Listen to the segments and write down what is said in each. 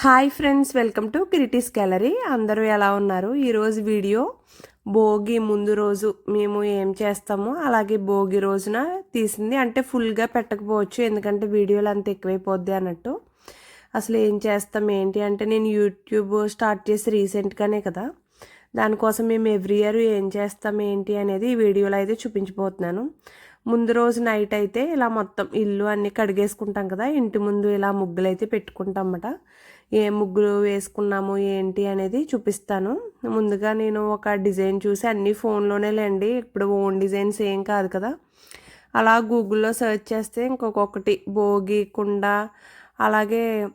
Hi friends welcome to Kriti's gallery. అందరూ ఎలా ఉన్నారు? ఈరోజు వీడియో భోగి ముందు రోజు మేము ఏం చేస్తామో అలాగే భోగి రోజున తీసింది. అంటే ఫుల్గా పెట్టకపోవచ్చు ఎందుకంటే వీడియోలు అంత ఎక్కువైపోద్ది అన్నట్టు. అసలు ఏం చేస్తాం ఏంటి అంటే నేను యూట్యూబ్ స్టార్ట్ చేసి రీసెంట్గానే కదా. దానికోసం మేము ఎవ్రీ ఇయర్ ఏం చేస్తాం ఏంటి అనేది ఈ వీడియోలో అయితే చూపించిపోతున్నాను ముందు రోజు నైట్ అయితే ఇలా మొత్తం ఇల్లు అన్నీ కడిగేసుకుంటాం కదా. ఇంటి ముందు ఇలా ముగ్గులు అయితే పెట్టుకుంటాం అన్నమాట. ఏ ముగ్గులు వేసుకున్నాము ఏంటి అనేది చూపిస్తాను. ముందుగా నేను ఒక డిజైన్ చూసి అన్నీ ఫోన్లోనే లేండి. ఇప్పుడు ఓన్ డిజైన్స్ ఏం కాదు కదా. అలా గూగుల్లో సెర్చ్ చేస్తే ఇంకొకటి భోగి కుండ అలాగే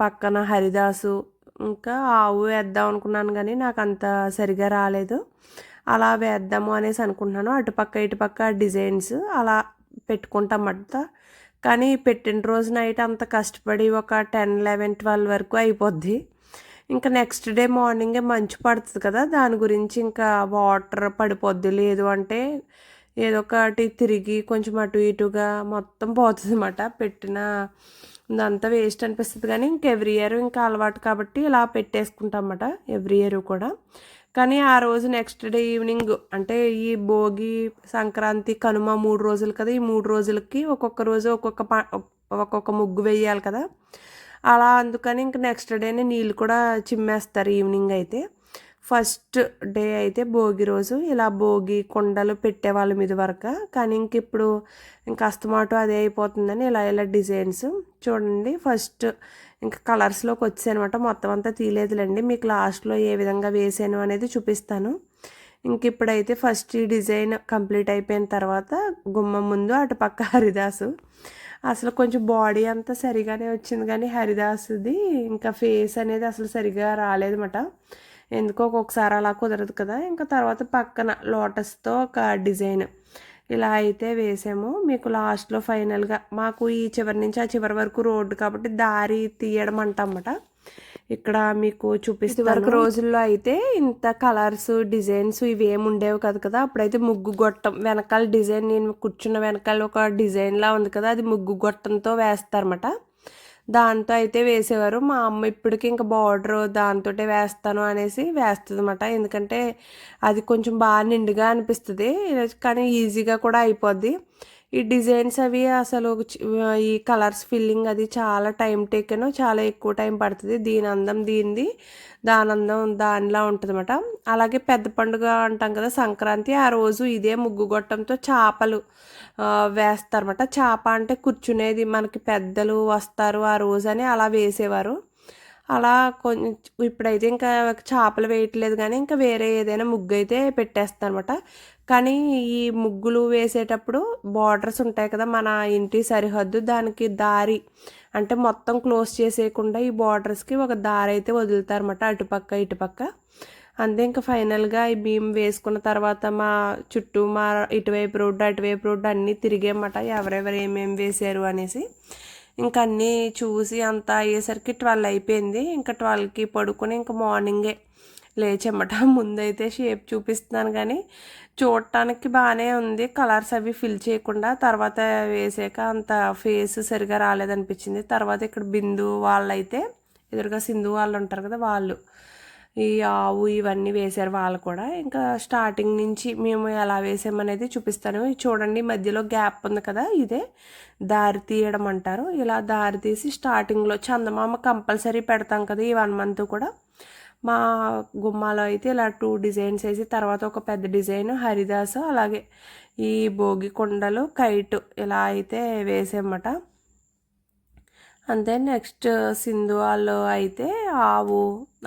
పక్కన హరిదాసు ఇంకా ఆవు వేద్దాం అనుకున్నాను కానీ నాకు అంత సరిగా రాలేదు. అలా వేద్దాము అనేసి అనుకుంటున్నాను. అటుపక్క ఇటుపక్క డిజైన్స్ అలా పెట్టుకుంటామట కానీ పెట్టిన రోజు నైట్ అంత కష్టపడి ఒక టెన్ లెవెన్ ట్వెల్వ్ వరకు అయిపోద్ది. ఇంకా నెక్స్ట్ డే మార్నింగే మంచు పడుతుంది కదా దాని గురించి ఇంకా వాటర్ పడిపోద్ది. లేదు అంటే ఏదో ఒకటి తిరిగి కొంచెం అటు ఇటుగా మొత్తం పోతుంది అన్నమాట. పెట్టిన ఇదంతా వేస్ట్ అనిపిస్తుంది. కానీ ఇంక ఎవ్రీ ఇయర్ ఇంకా అలవాటు కాబట్టి ఇలా పెట్టేసుకుంటాం అన్నమాట. ఎవ్రీ ఇయర్ కూడా. కానీ ఆ రోజు నెక్స్ట్ డే ఈవినింగ్ అంటే ఈ భోగి సంక్రాంతి కనుమ మూడు రోజులు కదా ఈ మూడు రోజులకి ఒక్కొక్క రోజు ఒక్కొక్క ఒక్కొక్క ముగ్గు వేయాలి కదా. అలా అందుకని ఇంక నెక్స్ట్ డేనే నీళ్ళు కూడా చిమ్మేస్తారు ఈవినింగ్ అయితే. ఫస్ట్ డే అయితే భోగి రోజు ఇలా భోగి కొండలు పెట్టేవాళ్ళం మీద వరకు. కానీ ఇంక ఇప్పుడు ఇంకా అస్తమాటో అదే అయిపోతుందని ఇలా ఇలా డిజైన్స్ చూడండి. ఫస్ట్ ఇంకా కలర్స్లోకి వచ్చాయనమాట. మొత్తం అంతా తీయలేదులేండి. మీకు లాస్ట్లో ఏ విధంగా వేసాను అనేది చూపిస్తాను. ఇంక ఇప్పుడైతే ఫస్ట్ ఈ డిజైన్ కంప్లీట్ అయిపోయిన తర్వాత గుమ్మం ముందు అటు పక్క హరిదాసు. అసలు కొంచెం బాడీ అంతా సరిగానే వచ్చింది కానీ హరిదాసుది ఇంకా ఫేస్ అనేది అసలు సరిగా రాలేదన్నమాట. ఎందుకో ఒక్కొక్కసారి అలా కుదరదు కదా. ఇంకా తర్వాత పక్కన లోటస్తో ఒక డిజైన్ ఇలా అయితే వేసాము. మీకు లాస్ట్లో ఫైనల్గా మాకు ఈ చివరి నుంచి ఆ చివరి వరకు రోడ్డు కాబట్టి దారి తీయడం అంటమాట. ఇక్కడ మీకు చూపిస్తే వరకు రోజుల్లో అయితే ఇంత కలర్స్ డిజైన్స్ ఇవి ఏమి ఉండేవి కదా కదా. అప్పుడైతే ముగ్గు గొట్టం వెనకాల డిజైన్ నేను కూర్చున్న వెనకాల ఒక డిజైన్లా ఉంది కదా. అది ముగ్గు గొట్టంతో వేస్తారన్నమాట. దాంతో అయితే వేసేవారు. మా అమ్మ ఇప్పటికి ఇంకా బార్డర్ దాంతో వేస్తాను అనేసి వేస్తుంది అనమాట ఎందుకంటే అది కొంచెం బాగా నిండుగా అనిపిస్తుంది. కానీ ఈజీగా కూడా అయిపోద్ది. ఈ డిజైన్స్ అవి అసలు ఈ కలర్స్ ఫిల్లింగ్ అది చాలా టైం టేకెన్ చాలా ఎక్కువ టైం పడుతుంది. దీని అందం దీనిది దాని అందం దానిలా ఉంటుంది అనమాట అలాగే పెద్ద పండుగ అంటాం కదా సంక్రాంతి ఆ రోజు ఇదే ముగ్గు గొట్టంతో చేపలు వేస్తారన్నమాట. చేప అంటే కూర్చునేది మనకి పెద్దలు వస్తారు ఆ రోజు అని అలా వేసేవారు. అలా కొంచెం ఇప్పుడైతే ఇంకా చేపలు వేయట్లేదు కానీ ఇంకా వేరే ఏదైనా ముగ్గు అయితే పెట్టేస్తారనమాట కానీ ఈ ముగ్గులు వేసేటప్పుడు బార్డర్స్ ఉంటాయి కదా మన ఇంటి సరిహద్దు దానికి దారి. అంటే మొత్తం క్లోజ్ చేసేయకుండా ఈ బార్డర్స్కి ఒక దారి అయితే వదులుతారన్నమాట అటుపక్క ఇటుపక్క. అంతే ఇంకా ఫైనల్గా ఈ భీమ్ వేసుకున్న తర్వాత మా చుట్టూ మా ఇటువైపు రోడ్డు అటువైపు రోడ్డు అన్నీ తిరిగేమాట ఎవరెవరు ఏమేమి వేసారు అనేసి. ఇంకా అన్నీ చూసి అంతా అయ్యేసరికి ట్వెల్వ్ అయిపోయింది ఇంకా ట్వెల్వ్కి పడుకుని ఇంకా మార్నింగే లేచమ్మట ముందైతే షేప్ చూపిస్తున్నాను కానీ చూడటానికి బాగానే ఉంది. కలర్స్ అవి ఫిల్ చేయకుండా తర్వాత వేసాక అంత ఫేస్ సరిగా రాలేదనిపించింది. తర్వాత ఇక్కడ బిందు వాళ్ళైతే ఎదురుగా సింధు వాళ్ళు ఉంటారు కదా వాళ్ళు ఈ ఆవు ఇవన్నీ వేశారు వాళ్ళు కూడా. ఇంకా స్టార్టింగ్ నుంచి మేము ఎలా వేసామనేది చూపిస్తాను. చూడండి మధ్యలో గ్యాప్ ఉంది కదా ఇదే దారి తీయడం అంటారు. ఇలా దారి తీసి స్టార్టింగ్లో చందమామ కంపల్సరీ పెడతాం కదా ఈ వన్ మంత్ కూడా. మా గుమ్మాలో అయితే ఇలా టూ డిజైన్స్ వేసి తర్వాత ఒక పెద్ద డిజైన్ హరిదాసు అలాగే ఈ భోగి కుండలు కైట్ ఇలా అయితే వేసామట. అంతే నెక్స్ట్ సింధు వాళ్ళు అయితే ఆవు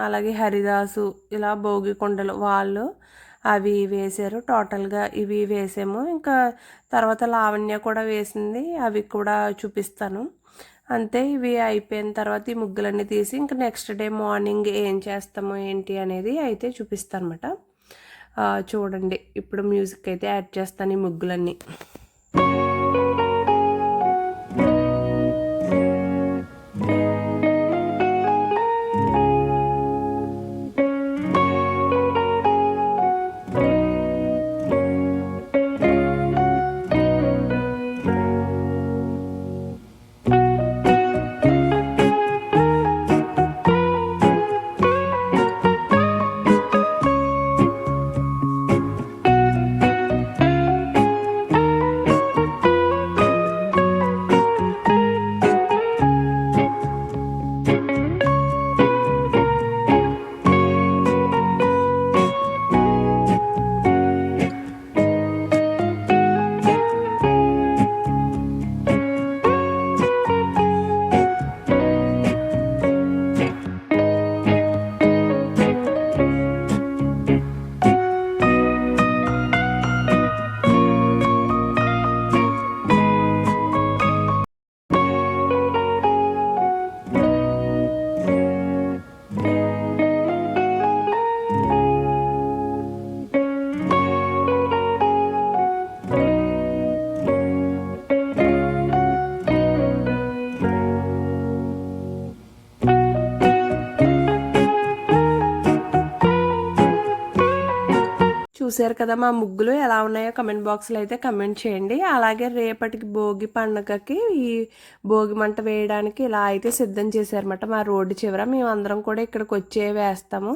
అలాగే హరిదాసు ఇలా భోగి కుండలు వాళ్ళు అవి వేసారు. టోటల్గా ఇవి వేసాము. ఇంకా తర్వాత లావణ్య కూడా వేసింది. అవి కూడా చూపిస్తాను. అంతే ఇవి అయిపోయిన తర్వాత ఈ ముగ్గులన్నీ తీసి ఇంకా నెక్స్ట్ డే మార్నింగ్ ఏం చేస్తాము ఏంటి అనేది అయితే చూపిస్తాను అనమాట చూడండి ఇప్పుడు మ్యూజిక్ అయితే యాడ్ చేస్తాను ఈ ముగ్గులన్నీ. చూశారు కదా మా ముగ్గులు ఎలా ఉన్నాయో కమెంట్ బాక్స్లో అయితే కమెంట్ చేయండి. అలాగే రేపటికి భోగి పండుగకి ఈ భోగి మంట వేయడానికి ఇలా అయితే సిద్ధం చేశారన్నమాట మా రోడ్డు చివర. మేము అందరం కూడా ఇక్కడికి వచ్చే వేస్తాము.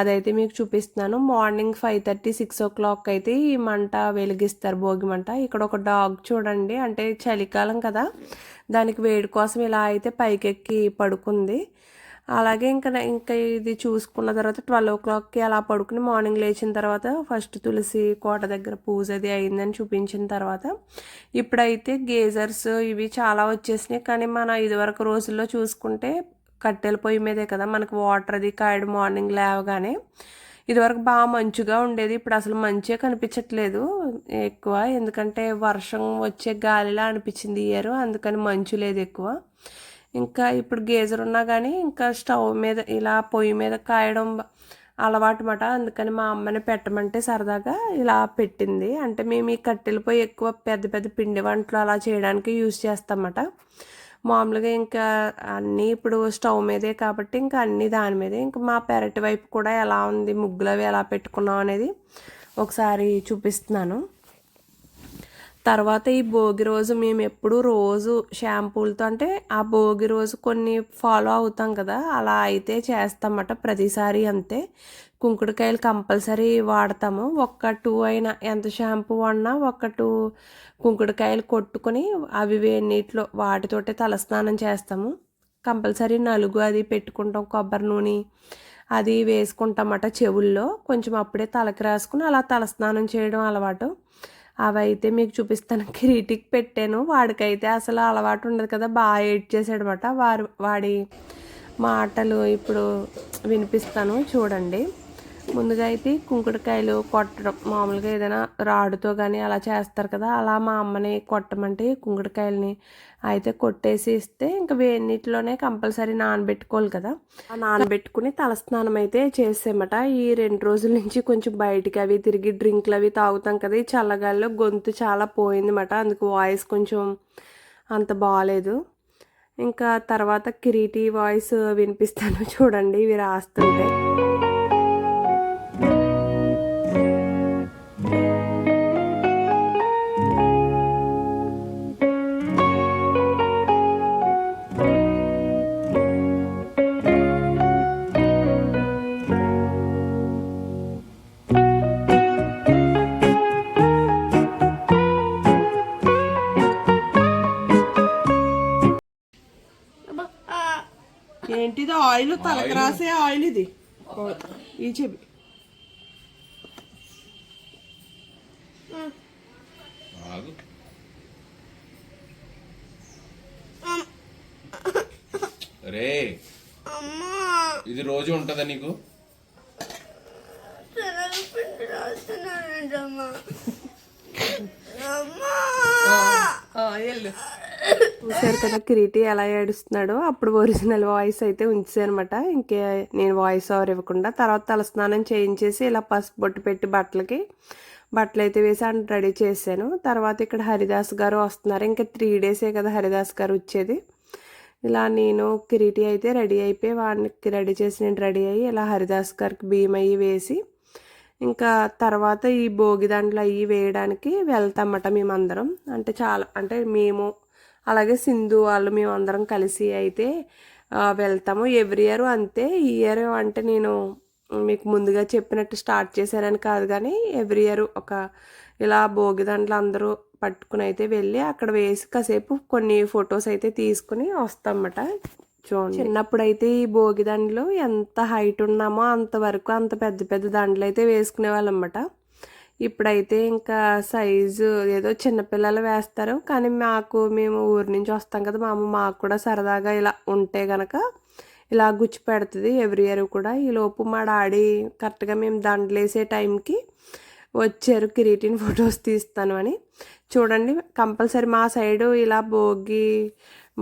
అదైతే మీకు చూపిస్తున్నాను. Morning five thirty six o'clock అయితే ఈ మంట వెలిగిస్తారు భోగి మంట. ఇక్కడ ఒక డాగ్ చూడండి. అంటే చలికాలం కదా. దానికి వేడి కోసం ఇలా అయితే పైకెక్కి పడుకుంది. అలాగే ఇంకా ఇంకా ఇది చూసుకున్న తర్వాత ట్వెల్వ్ ఓ క్లాక్కి అలా పడుకుని మార్నింగ్ లేచిన తర్వాత ఫస్ట్ తులసి కోట దగ్గర పూజ అది అయిందని చూపించిన తర్వాత ఇప్పుడైతే గేజర్స్ ఇవి చాలా వచ్చేసినాయి. కానీ మన ఇదివరకు రోజుల్లో చూసుకుంటే కట్టెల పొయ్యి మీదే కదా మనకు వాటర్ అది కాయడు మార్నింగ్ లేవగానే ఇదివరకు బాగా మంచుగా ఉండేది. ఇప్పుడు అసలు మంచిగా కనిపించట్లేదు ఎక్కువ. ఎందుకంటే వర్షం వచ్చే గాలిలా అనిపించింది ఇయర్ అందుకని మంచు లేదు ఎక్కువ. ఇంకా ఇప్పుడు గేజర్ ఉన్నా కానీ ఇంకా స్టవ్ మీద ఇలా పొయ్యి మీద కాయడం అలవాటు మాట అందుకని మా అమ్మని పెట్టమంటే సరదాగా ఇలా పెట్టింది. అంటే మేము ఈ కట్టెలపై పొయ్యి ఎక్కువ పెద్ద పెద్ద పిండి వంటలు అలా చేయడానికి యూజ్ చేస్తామట. మామూలుగా ఇంకా అన్నీ ఇప్పుడు స్టవ్ మీదే కాబట్టి ఇంకా అన్నీ దాని మీదే. ఇంకా మా పెరటి వైపు కూడా ఎలా ఉంది ముగ్గులు అవి ఎలా పెట్టుకున్నాం అనేది ఒకసారి చూపిస్తున్నాను. తర్వాత ఈ భోగి రోజు మేము ఎప్పుడు రోజు షాంపూలతో అంటే ఆ భోగి రోజు కొన్ని ఫాలో అవుతాం కదా అలా అయితే చేస్తామట ప్రతిసారి అంతే. కుంకుడుకాయలు కంపల్సరీ వాడతాము. ఒక్క టూ అయినా ఎంత షాంపూ వాడినా ఒక్క టూ కుంకుడుకాయలు కొట్టుకొని అవి వేడినీటిలో వాటితోటే తలస్నానం చేస్తాము. కంపల్సరీ నలుగు అది పెట్టుకుంటాం కొబ్బరి నూనె అది వేసుకుంటామట చెవుల్లో. కొంచెం అప్పుడే తలకి రాసుకుని అలా తలస్నానం చేయడం అలవాటు. అవైతే మీకు చూపిస్తాను కిరీటికి పెట్టాను. వాడికైతే అసలు అలవాటు ఉండదు కదా బాగా ఎడ్ చేసాడనమాట వారు వాడి మాటలు ఇప్పుడు వినిపిస్తాను. చూడండి. ముందుగా అయితే కుంకుడుకాయలు కొట్టడం. మామూలుగా ఏదైనా రాడుతో కానీ అలా చేస్తారు కదా అలా మా అమ్మని కొట్టమంటే కుంకుడుకాయలని అయితే కొట్టేసి ఇస్తే ఇంకా వేడినీటిలోనే కంపల్సరీ నానబెట్టుకోవాలి కదా. ఆ నానబెట్టుకుని తలస్నానం అయితే చేసేమట ఈ రెండు రోజుల నుంచి కొంచెం బయటికి అవి తిరిగి డ్రింక్లు అవి తాగుతాం కదా ఈ చల్లగాల్లో గొంతు చాలా పోయిందన్నమాట. అందుకు వాయిస్ కొంచెం అంత బాగాలేదు ఇంకా తర్వాత కిరీటి వాయిస్ వినిపిస్తాను చూడండి ఇవి రాస్తుంటే. ఆయిల్ తలకి రాసే ఆయిల్ ఇది. ఈ చెవి. ఆగు. రే ఇది రోజు ఉంటుందా నీకు? చూసారు కదా కిరీటి ఎలా ఏడుస్తున్నాడో. అప్పుడు ఒరిజినల్ వాయిస్ అయితే ఉంచానమాట ఇంకే నేను వాయిస్ ఓవర్ ఇవ్వకుండా తర్వాత తలస్నానం చేయించేసి ఇలా పసుపు బొట్టు పెట్టి బట్టలకి బట్టలు అయితే వేసి ఆయన రెడీ చేశాను. తర్వాత ఇక్కడ హరిదాస్ గారు వస్తున్నారు. ఇంకా త్రీ డేసే కదా హరిదాస్ గారు వచ్చేది. ఇలా నేను కిరీటి అయితే రెడీ అయిపోయి వాడికి రెడీ చేసి నేను రెడీ అయ్యి ఇలా హరిదాస్ గారికి బియ్యం అయ్యి వేసి ఇంకా తర్వాత ఈ భోగి దాంట్లో అయ్యి వేయడానికి వెళ్తామట మేమందరం. అంటే చాలా అంటే మేము అలాగే సింధు వాళ్ళు మేమందరం కలిసి అయితే వెళ్తాము. ఎవ్రీ ఇయర్ అంతే. ఈ ఇయర్ అంటే నేను మీకు ముందుగా చెప్పినట్టు స్టార్ట్ చేశారని కాదు కానీ ఎవ్రీ ఇయర్ ఒక ఇలా భోగి దాంట్లో అందరూ పట్టుకుని అయితే వెళ్ళి అక్కడ వేసి కాసేపు కొన్ని ఫొటోస్ అయితే తీసుకుని వస్తామన్నమాట చూడండి. చిన్నప్పుడు అయితే ఈ భోగి దండలు ఎంత హైట్ ఉన్నామో అంతవరకు అంత పెద్ద పెద్ద దండలు అయితే వేసుకునే వాళ్ళమాట ఇప్పుడైతే ఇంకా సైజు ఏదో చిన్నపిల్లలు వేస్తారు. కానీ మాకు మేము ఊరి నుంచి వస్తాం కదా మా అమ్మ మాకు కూడా సరదాగా ఇలా ఉంటే గనక ఇలా గుచ్చి పెడుతుంది ఎవ్రీ ఇయర్ కూడా. ఈ లోపు మా డాడీ కరెక్ట్గా మేము దండలేసే టైంకి వచ్చారు కిరీటిన్ ఫొటోస్ తీస్తాను అని. చూడండి కంపల్సరీ మా సైడు ఇలా భోగి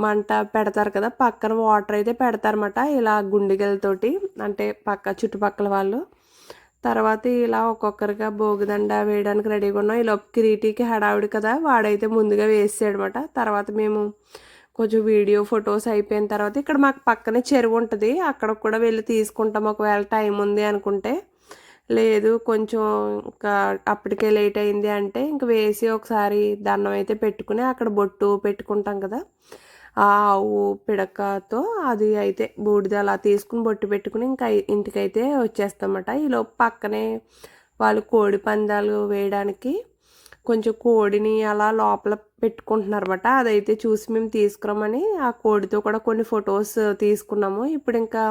మంట పెడతారు కదా పక్కన వాటర్ అయితే పెడతారన్నమాట ఇలా గుండిగలతోటి. అంటే పక్క చుట్టుపక్కల వాళ్ళు. తర్వాత ఇలా ఒక్కొక్కరిగా భోగిదండ వేయడానికి రెడీగా ఉన్నాం. ఈ లోపు కిరీటికి హడావిడి కదా వాడైతే ముందుగా వేసాడనమాట తర్వాత మేము కొంచెం వీడియో ఫొటోస్ అయిపోయిన తర్వాత ఇక్కడ మాకు పక్కనే చెరువు ఉంటుంది. అక్కడ కూడా వెళ్ళి తీసుకుంటాం. ఒకవేళ టైం ఉంది అనుకుంటే. లేదు కొంచెం ఇంకా అప్పటికే లేట్ అయింది అంటే ఇంక వేసి ఒకసారి దండం అయితే పెట్టుకుని అక్కడ బొట్టు పెట్టుకుంటాం కదా. ఆ ఆవు పిడకతో అది అయితే బూడిద అలా తీసుకుని బొట్టు పెట్టుకుని ఇంకా ఇంటికైతే వచ్చేస్తామట. ఈలోపు పక్కనే వాళ్ళు కోడి పందాలు వేయడానికి కొంచెం కోడిని అలా లోపల పెట్టుకుంటున్నారన్నమాట. అదైతే చూసి మేము తీసుకురామని ఆ కోడితో కూడా కొన్ని ఫొటోస్ తీసుకున్నాము. ఇప్పుడు ఇంకా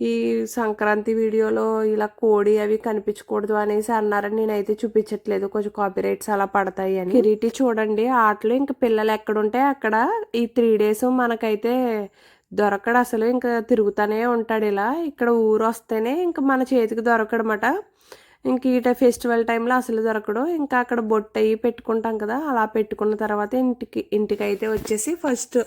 ఈ సంక్రాంతి వీడియోలో ఇలా కోడి అవి కనిపించకూడదు అనేసి అన్నారని నేనైతే చూపించట్లేదు. కొంచెం కాపీ రైట్స్ అలా పడతాయి అని. కిరీటి చూడండి. ఆటలు ఇంకా పిల్లలు ఎక్కడుంటే అక్కడ ఈ త్రీ డేస్ మనకైతే దొరకడు అసలు. ఇంకా తిరుగుతూనే ఉంటాడు ఇలా. ఇక్కడ ఊరు వస్తేనే ఇంకా మన చేతికి దొరకడమాట. ఇంక ఈట ఫెస్టివల్ టైంలో అసలు దొరకడు. ఇంకా అక్కడ బొట్టు అయ్యి పెట్టుకుంటాం కదా అలా పెట్టుకున్న తర్వాత ఇంటికి ఇంటికి అయితే వచ్చేసి ఫస్ట్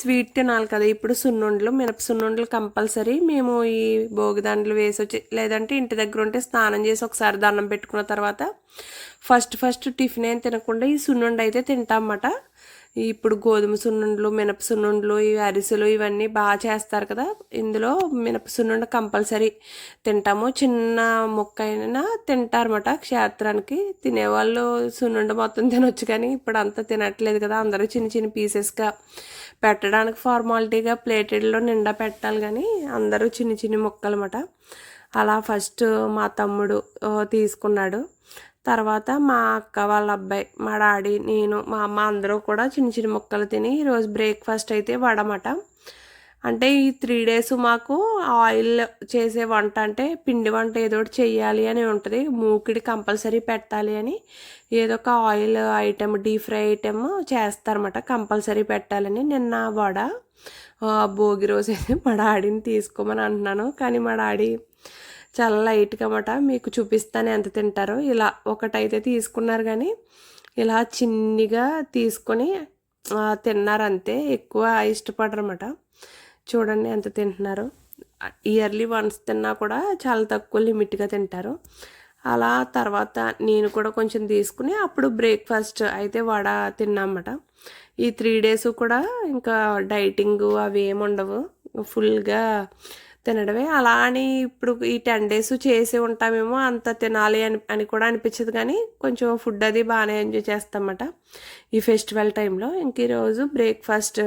స్వీట్ తినాలి కదా. ఇప్పుడు సున్నుండలు మినప సున్నుండలు కంపల్సరీ మేము ఈ భోగిదండలు వేసి వచ్చి లేదంటే ఇంటి దగ్గర ఉంటే స్నానం చేసి ఒకసారి దండం పెట్టుకున్న తర్వాత ఫస్ట్ ఫస్ట్ టిఫిన్ ఏం తినకుండా ఈ సున్నుండ అయితే తింటామన్నమాట ఇప్పుడు గోధుమ సున్నుండలు మినప సున్నుండలు ఈ అరిసెలు ఇవన్నీ బాగా చేస్తారు కదా. ఇందులో మినప సున్నుండ కంపల్సరీ తింటాము. చిన్న ముక్క అయినా తింటారన్నమాట క్షేత్రానికి. తినేవాళ్ళు సున్నుండ మొత్తం తినొచ్చు కానీ ఇప్పుడు అంతా తినట్లేదు కదా. అందరూ చిన్న చిన్న పీసెస్గా పెట్టడానికి ఫార్మాలిటీగా ప్లేటెడ్లో నిండా పెట్టాలి కానీ అందరూ చిన్న చిన్న ముక్కలు అన్నమాట అలా ఫస్ట్ మా తమ్ముడు తీసుకున్నాడు. తర్వాత మా అక్క వాళ్ళ అబ్బాయి మా డాడీ నేను మా అమ్మ అందరూ కూడా చిన్న చిన్న ముక్కలు తిని ఈరోజు బ్రేక్ఫాస్ట్ అయితే వడమాట. అంటే ఈ త్రీ డేస్ మాకు ఆయిల్ చేసే వంట అంటే పిండి వంట ఏదో ఒకటి చెయ్యాలి అని ఉంటుంది. మూకిడి కంపల్సరీ పెట్టాలి అని ఏదో ఒక oil item deep fry item చేస్తారన్నమాట. కంపల్సరీ పెట్టాలని నిన్న వడ భోగి రోజు అయితే మా డాడీని తీసుకోమని అంటున్నాను. కానీ మా డాడీ చాలా లైట్గా అన్నమాట. మీకు చూపిస్తాను ఎంత తింటారో. ఇలా ఒకటైతే తీసుకున్నారు కానీ ఇలా చిన్నిగా తీసుకొని తిన్నారంతే. తిన్నారు అంతే ఎక్కువ ఇష్టపడరు అన్నమాట. చూడండి ఎంత తింటున్నారు. ఇయర్లీ వన్స్ తిన్నా కూడా చాలా తక్కువ లిమిట్గా తింటారు. అలా తర్వాత నేను కూడా కొంచెం తీసుకుని అప్పుడు బ్రేక్ఫాస్ట్ అయితే వడ తిన్నామట. ఈ త్రీ డేస్ కూడా ఇంకా డైటింగ్ అవి ఏమి ఉండవు. ఫుల్గా తినడమే. అలా అని ఇప్పుడు ఈ టెన్ డేస్ చేసి ఉంటామేమో అంత తినాలి అని అని కూడా అనిపించదు కానీ కొంచెం ఫుడ్ అది బాగానే ఎంజాయ్ చేస్తామట ఈ ఫెస్టివల్ టైంలో ఇంక ఈరోజు బ్రేక్ఫాస్ట్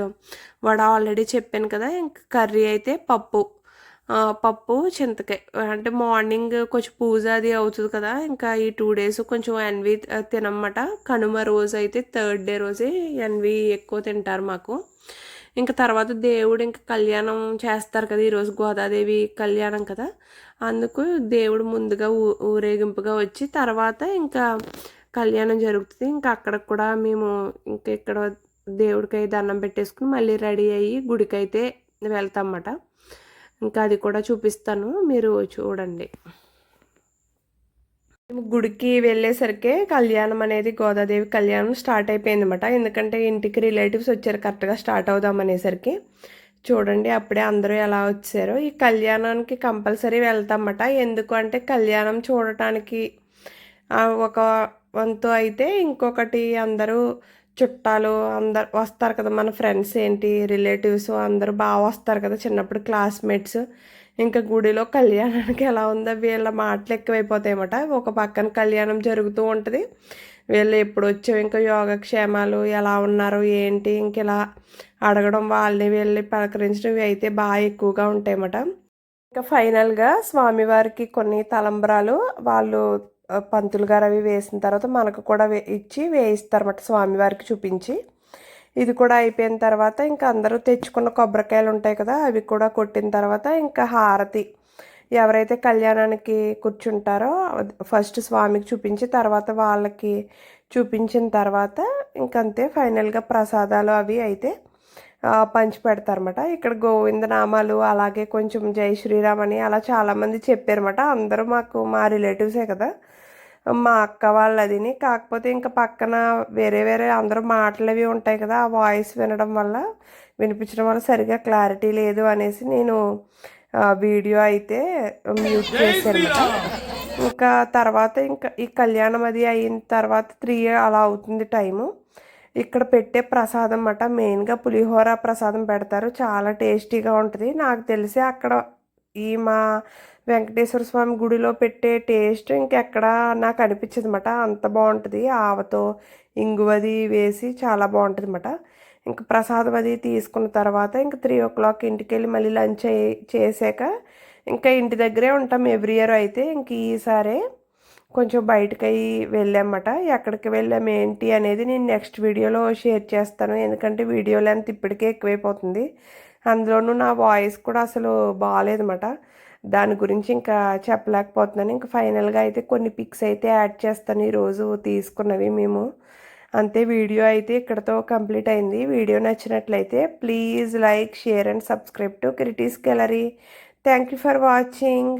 వడ ఆల్రెడీ చెప్పాను కదా ఇంక కర్రీ అయితే పప్పు. పప్పు చింతకాయ. అంటే మార్నింగ్ కొంచెం పూజ అది అవుతుంది కదా ఇంకా ఈ టూ డేస్ కొంచెం ఎన్వి తినమాట కనుమ రోజు అయితే థర్డ్ డే రోజే ఎన్వి ఎక్కువ తింటారు మాకు. ఇంకా తర్వాత దేవుడు ఇంకా కళ్యాణం చేస్తారు కదా ఈరోజు గోదాదేవి కళ్యాణం కదా. అందుకు దేవుడు ముందుగా ఊ ఊరేగింపుగా వచ్చి తర్వాత ఇంకా కళ్యాణం జరుగుతుంది. ఇంకా అక్కడ కూడా మేము ఇంకా ఇక్కడ దేవుడికి దండం పెట్టేసుకుని మళ్ళీ రెడీ అయ్యి గుడికైతే వెళ్తామన్నమాట. ఇంకా అది కూడా చూపిస్తాను. మీరు చూడండి. మేము గుడికి వెళ్ళేసరికి కళ్యాణం అనేది గోదాదేవి కళ్యాణం స్టార్ట్ అయిపోయింది అనమాట ఎందుకంటే ఇంటికి రిలేటివ్స్ వచ్చారు కరెక్ట్గా స్టార్ట్ అవుదాం అనేసరికి. చూడండి అప్పుడే అందరూ ఎలా వచ్చారో. ఈ కళ్యాణానికి కంపల్సరీ వెళ్తామట ఎందుకు అంటే కళ్యాణం చూడటానికి ఒక వంతు అయితే ఇంకొకటి అందరూ చుట్టాలు అందరు వస్తారు కదా మన ఫ్రెండ్స్ ఏంటి రిలేటివ్స్ అందరూ బాగా వస్తారు కదా చిన్నప్పుడు క్లాస్మేట్స్ ఇంకా గుడిలో కళ్యాణానికి ఎలా ఉందో వీళ్ళ మాటలు ఎక్కువైపోతాయన్నమాట. ఒక పక్కన కళ్యాణం జరుగుతూ ఉంటుంది. వీళ్ళు ఎప్పుడు వచ్చావు ఇంకా యోగక్షేమాలు ఎలా ఉన్నారు ఏంటి ఇంక ఇలా అడగడం వాళ్ళని వీళ్ళని పలకరించడం ఇవి అయితే బాగా ఎక్కువగా ఉంటాయన్నమాట. ఇంకా ఫైనల్గా స్వామివారికి కొన్ని తలంబరాలు వాళ్ళు పంతులు గారు అవి వేసిన తర్వాత మనకు కూడా వే ఇచ్చి వేయిస్తారన్నమాట స్వామివారికి చూపించి. ఇది కూడా అయిపోయిన తర్వాత ఇంకా అందరూ తెచ్చుకున్న కొబ్బరికాయలు ఉంటాయి కదా అవి కూడా కొట్టిన తర్వాత ఇంకా హారతి. ఎవరైతే కళ్యాణానికి కూర్చుంటారో ఫస్ట్ స్వామికి చూపించి తర్వాత వాళ్ళకి చూపించిన తర్వాత ఇంకంతే ఫైనల్గా ప్రసాదాలు అవి అయితే పంచి పెడతారన్నమాట. ఇక్కడ గోవింద నామాలు అలాగే కొంచెం జై శ్రీరామ్ అని అలా చాలామంది చెప్పారన్నమాట. అందరూ మాకు మా రిలేటివ్సే కదా. మా అక్క వాళ్ళదిని. కాకపోతే ఇంకా పక్కన వేరే వేరే అందరూ మాటలు అవి ఉంటాయి కదా ఆ వాయిస్ వినడం వల్ల వినిపించడం వల్ల సరిగా క్లారిటీ లేదు అనేసి నేను వీడియో అయితే మ్యూట్ చేశాను ఇంకా తర్వాత ఇంకా ఈ కళ్యాణం అది అయిన తర్వాత త్రీ అలా అవుతుంది టైము. ఇక్కడ పెట్టే ప్రసాదం అన్నమాట. మెయిన్గా పులిహోర ప్రసాదం పెడతారు. చాలా టేస్టీగా ఉంటుంది. నాకు తెలిసి అక్కడ ఈ మా వెంకటేశ్వర స్వామి గుడిలో పెట్టే టేస్ట్ ఇంకెక్కడ నాకు అనిపించదు అనమాట అంత బాగుంటుంది ఆవతో ఇంగువది వేసి చాలా బాగుంటుంది అనమాట ఇంకా ప్రసాదం అది తీసుకున్న తర్వాత ఇంకా త్రీ ఓ క్లాక్ ఇంటికి వెళ్ళి మళ్ళీ లంచ్ చేసాక ఇంకా ఇంటి దగ్గరే ఉంటాం ఎవ్రీ ఇయర్ అయితే. ఇంక ఈసారి కొంచెం బయటకి అయ్యి వెళ్ళామట ఎక్కడికి వెళ్ళాం ఏంటి అనేది నేను నెక్స్ట్ వీడియోలో షేర్ చేస్తాను. ఎందుకంటే వీడియో లెంత్ ఇప్పటికే ఎక్కువైపోతుంది. అందులోనూ నా వాయిస్ కూడా అసలు బాగాలేదన్నమాట దాని గురించి ఇంకా చెప్పలేకపోతున్నాను. ఇంకా ఫైనల్గా అయితే కొన్ని పిక్స్ అయితే యాడ్ చేస్తాను ఈరోజు తీసుకున్నవి మేము. అంతే వీడియో అయితే ఇక్కడతో కంప్లీట్ అయింది. వీడియో నచ్చినట్లయితే please like share and subscribe to Kriti's gallery. Thank you for watching.